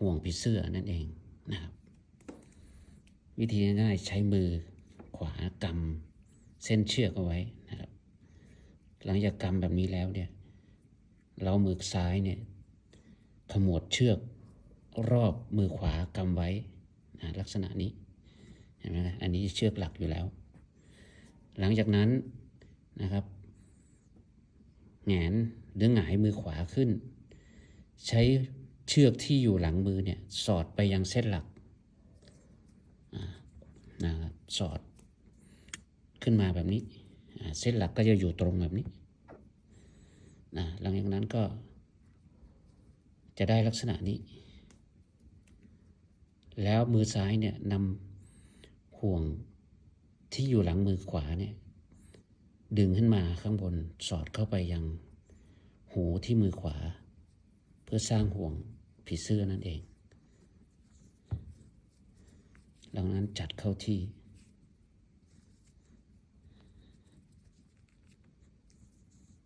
ห่วงผีเสื้อนั่นเองนะครับ วิธีง่ายใช้มือขวากำเส้นเชือกเอาไว้นะครับ หลังจากกำแบบนี้แล้วเนี่ย เรามือซ้ายเนี่ยขมวดเชือกรอบมือขวากำไว้นะลักษณะนี้เห็นไหมอันนี้เชือกหลักอยู่แล้ว หลังจากนั้นนะครับแงนหรือหงายมือขวาขึ้น ใช้ เชือกที่อยู่หลังมือเนี่ยสอดไปยังเส้นหลักนะครับสอดขึ้นมาแบบนี้เส้นหลักก็จะอยู่ตรงแบบนี้นะหลังจากนั้นก็จะได้ลักษณะนี้ แล้วมือซ้ายเนี่ยนำห่วงที่อยู่หลังมือขวาเนี่ยดึงขึ้นมาข้างบนสอดเข้าไปยังหูที่มือขวา เพื่อสร้างห่วง ผีเสื้อนั่นเอง หลังนั้นจัดเข้าที่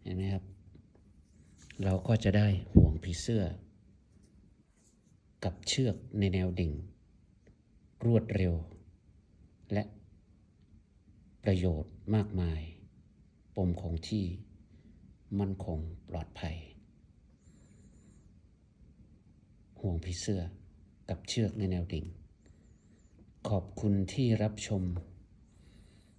เห็นไหมครับ เราก็จะได้ห่วงผีเสื้อ กับเชือกในแนวดิ่ง รวดเร็ว และประโยชน์มากมาย ปมคงที่ มั่นคงปลอดภัย ห่วงผีเสื้อกับเชือกในแนวดิ่ง ขอบคุณที่รับชม